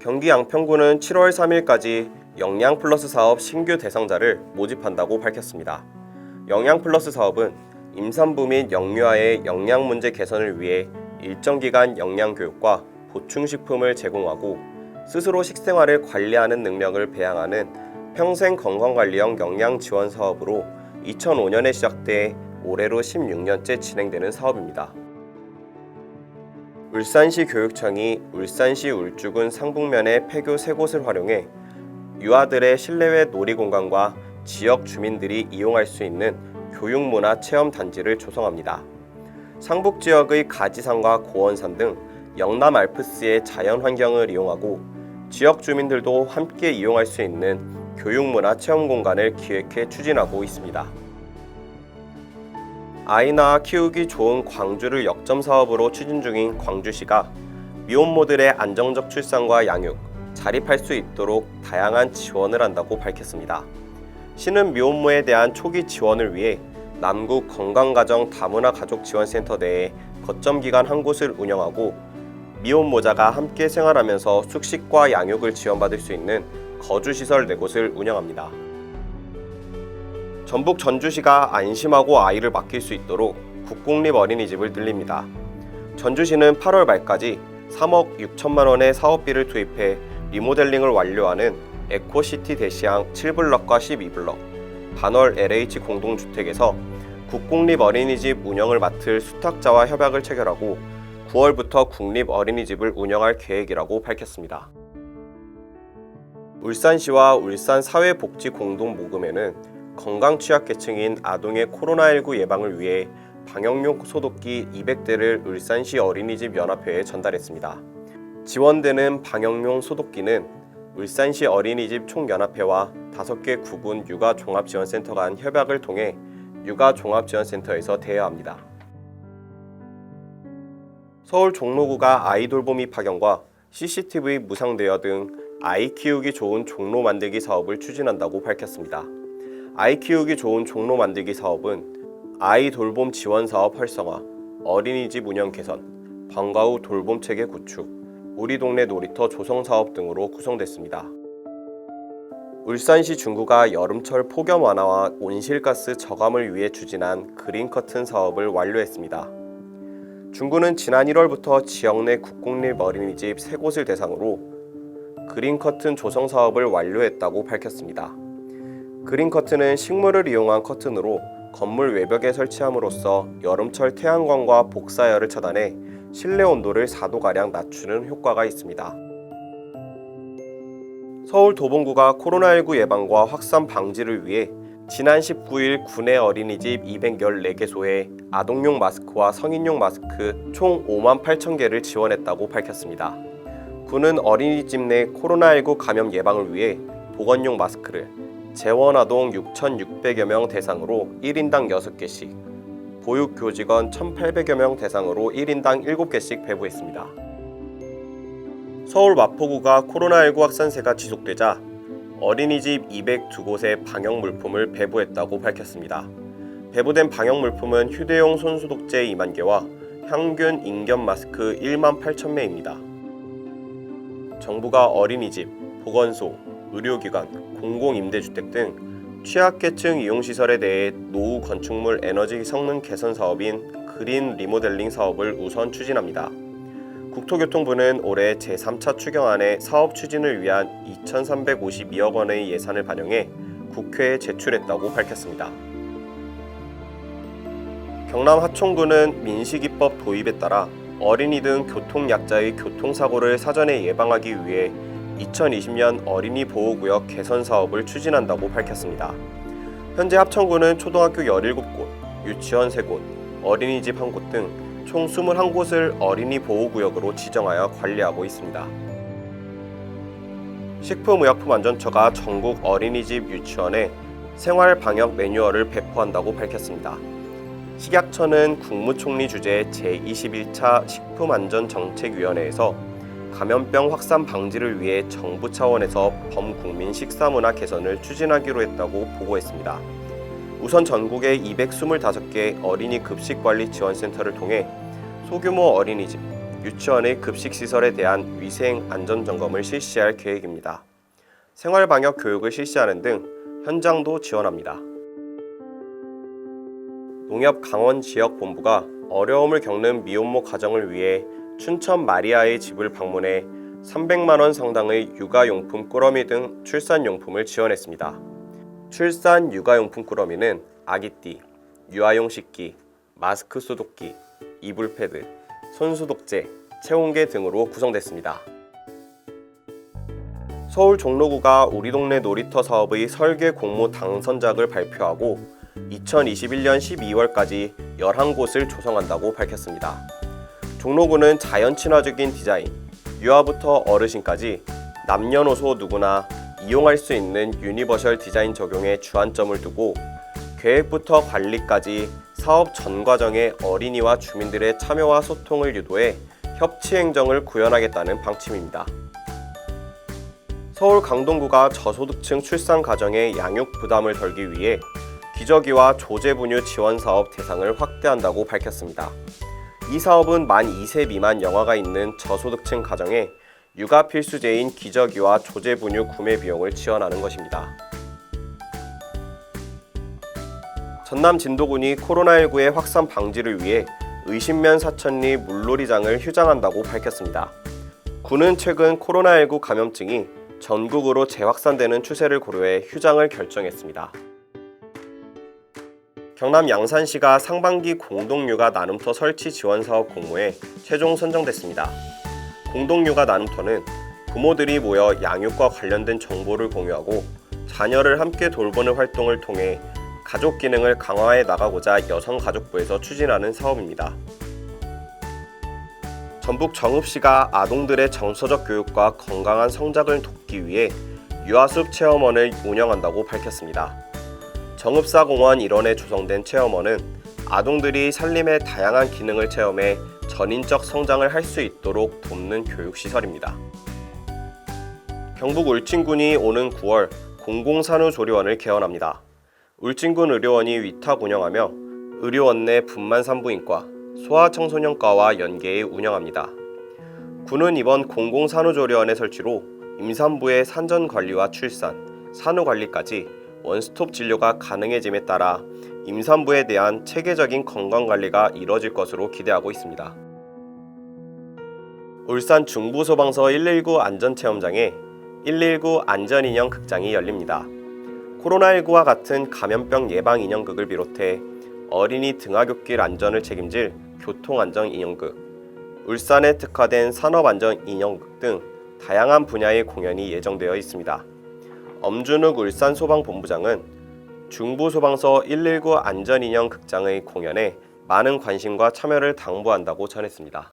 경기 양평구는 7월 3일까지 영양 플러스 사업 신규 대상자를 모집한다고 밝혔습니다. 영양 플러스 사업은 임산부 및 영유아의 영양 문제 개선을 위해 일정 기간 영양 교육과 보충 식품을 제공하고 스스로 식생활을 관리하는 능력을 배양하는 평생 건강관리형 영양 지원 사업으로 2005년에 시작돼 올해로 16년째 진행되는 사업입니다. 울산시 교육청이 울산시 울주군 상북면의 폐교 세 곳을 활용해 유아들의 실내외 놀이공간과 지역 주민들이 이용할 수 있는 교육문화 체험 단지를 조성합니다. 상북 지역의 가지산과 고원산 등 영남 알프스의 자연 환경을 이용하고 지역 주민들도 함께 이용할 수 있는 교육문화 체험 공간을 기획해 추진하고 있습니다. 아이 낳아 키우기 좋은 광주를 역점 사업으로 추진 중인 광주시가 미혼모들의 안정적 출산과 양육, 자립할 수 있도록 다양한 지원을 한다고 밝혔습니다. 시는 미혼모에 대한 초기 지원을 위해 남구 건강가정 다문화 가족 지원센터 내에 거점 기관 한 곳을 운영하고 미혼모자가 함께 생활하면서 숙식과 양육을 지원받을 수 있는 거주시설 네 곳을 운영합니다. 전북 전주시가 안심하고 아이를 맡길 수 있도록 국공립 어린이집을 늘립니다. 전주시는 8월 말까지 3억 6천만 원의 사업비를 투입해 리모델링을 완료하는 에코시티 대시양 7블럭과 12블럭, 반월 LH 공동주택에서 국공립 어린이집 운영을 맡을 수탁자와 협약을 체결하고 9월부터 국립 어린이집을 운영할 계획이라고 밝혔습니다. 울산시와 울산 사회복지공동모금회는 건강 취약계층인 아동의 코로나19 예방을 위해 방역용 소독기 200대를 울산시 어린이집 연합회에 전달했습니다. 지원되는 방역용 소독기는 울산시 어린이집 총연합회와 5개 구군 육아 종합지원센터 간 협약을 통해 육아 종합지원센터에서 대여합니다. 서울 종로구가 아이돌봄이 파견과 CCTV 무상 대여 등 아이 키우기 좋은 종로 만들기 사업을 추진한다고 밝혔습니다. 아이 키우기 좋은 종로 만들기 사업은 아이 돌봄 지원 사업 활성화, 어린이집 운영 개선, 방과 후 돌봄 체계 구축, 우리 동네 놀이터 조성 사업 등으로 구성됐습니다. 울산시 중구가 여름철 폭염 완화와 온실가스 저감을 위해 추진한 그린 커튼 사업을 완료했습니다. 중구는 지난 1월부터 지역 내 국공립 어린이집 세 곳을 대상으로 그린 커튼 조성 사업을 완료했다고 밝혔습니다. 그린 커튼은 식물을 이용한 커튼으로 건물 외벽에 설치함으로써 여름철 태양광과 복사열을 차단해 실내 온도를 4도가량 낮추는 효과가 있습니다. 서울 도봉구가 코로나19 예방과 확산 방지를 위해 지난 19일 구내 어린이집 214개소에 아동용 마스크와 성인용 마스크 총 5만 8천 개를 지원했다고 밝혔습니다. 구는 어린이집 내 코로나19 감염 예방을 위해 보건용 마스크를 재원 아동 6,600여 명 대상으로 1인당 6개씩, 보육 교직원 1,800여 명 대상으로 1인당 7개씩 배부했습니다. 서울 마포구가 코로나19 확산세가 지속되자 어린이집 202곳에 방역 물품을 배부했다고 밝혔습니다. 배부된 방역 물품은 휴대용 손소독제 2만 개와 향균 인견 마스크 1만 8천 매입니다. 정부가 어린이집, 보건소, 의료기관, 공공임대주택 등 취약계층 이용시설에 대해 노후 건축물 에너지 성능 개선 사업인 그린 리모델링 사업을 우선 추진합니다. 국토교통부는 올해 제3차 추경안에 사업 추진을 위한 2,352억 원의 예산을 반영해 국회에 제출했다고 밝혔습니다. 경남 하천구는 민식이법 도입에 따라 어린이 등 교통약자의 교통사고를 사전에 예방하기 위해 2020년 어린이 보호구역 개선 사업을 추진한다고 밝혔습니다. 현재 합천구는 초등학교 17곳, 유치원 3곳, 어린이집 1곳 등 총 21곳을 어린이 보호구역으로 지정하여 관리하고 있습니다. 식품의약품안전처가 전국 어린이집 유치원에 생활 방역 매뉴얼을 배포한다고 밝혔습니다. 식약처는 국무총리 주재 제21차 식품안전정책위원회에서 감염병 확산 방지를 위해 정부 차원에서 범국민 식사문화 개선을 추진하기로 했다고 보고했습니다. 우선 전국의 225개 어린이 급식 관리 지원센터를 통해 소규모 어린이집, 유치원의 급식 시설에 대한 위생 안전 점검을 실시할 계획입니다. 생활 방역 교육을 실시하는 등 현장도 지원합니다. 농협 강원 지역 본부가 어려움을 겪는 미혼모 가정을 위해 춘천 마리아의 집을 방문해 300만 원 상당의 육아용품 꾸러미 등 출산용품을 지원했습니다. 출산 육아용품 꾸러미는 아기띠, 유아용 식기, 마스크 소독기, 이불 패드, 손 소독제, 체온계 등으로 구성됐습니다. 서울 종로구가 우리 동네 놀이터 사업의 설계 공모 당선작을 발표하고 2021년 12월까지 11곳을 조성한다고 밝혔습니다. 종로구는 자연 친화적인 디자인, 유아부터 어르신까지 남녀노소 누구나 이용할 수 있는 유니버셜 디자인 적용에 주안점을 두고 계획부터 관리까지 사업 전 과정에 어린이와 주민들의 참여와 소통을 유도해 협치 행정을 구현하겠다는 방침입니다. 서울 강동구가 저소득층 출산 가정의 양육 부담을 덜기 위해 기저귀와 조제분유 지원 사업 대상을 확대한다고 밝혔습니다. 이 사업은 만 2세 미만 영아가 있는 저소득층 가정에 육아 필수제인 기저귀와 조제분유 구매 비용을 지원하는 것입니다. 전남 진도군이 코로나19의 확산 방지를 위해 의신면 사천리 물놀이장을 휴장한다고 밝혔습니다. 군은 최근 코로나19 감염증이 전국으로 재확산되는 추세를 고려해 휴장을 결정했습니다. 경남 양산시가 상반기 공동육아 나눔터 설치 지원 사업 공모에 최종 선정됐습니다. 공동육아 나눔터는 부모들이 모여 양육과 관련된 정보를 공유하고 자녀를 함께 돌보는 활동을 통해 가족 기능을 강화해 나가고자 여성가족부에서 추진하는 사업입니다. 전북 정읍시가 아동들의 정서적 교육과 건강한 성장을 돕기 위해 유아숲 체험원을 운영한다고 밝혔습니다. 정읍사공원 일원에 조성된 체험원은 아동들이 살림의 다양한 기능을 체험해 전인적 성장을 할 수 있도록 돕는 교육시설입니다. 경북 울진군이 오는 9월 공공산후조리원을 개원합니다. 울진군 의료원이 위탁 운영하며 의료원 내 분만산부인과 소아청소년과와 연계해 운영합니다. 군은 이번 공공산후조리원의 설치로 임산부의 산전 관리와 출산, 산후 관리까지 원스톱 진료가 가능해짐에 따라 임산부에 대한 체계적인 건강 관리가 이뤄질 것으로 기대하고 있습니다. 울산 중부소방서 119 안전체험장에 119 안전인형 극장이 열립니다. 코로나19와 같은 감염병 예방 인형극을 비롯해 어린이 등하굣길 안전을 책임질 교통안전 인형극, 울산에 특화된 산업안전 인형극 등 다양한 분야의 공연이 예정되어 있습니다. 엄준욱 울산소방본부장은 중부소방서 119 안전인형 극장의 공연에 많은 관심과 참여를 당부한다고 전했습니다.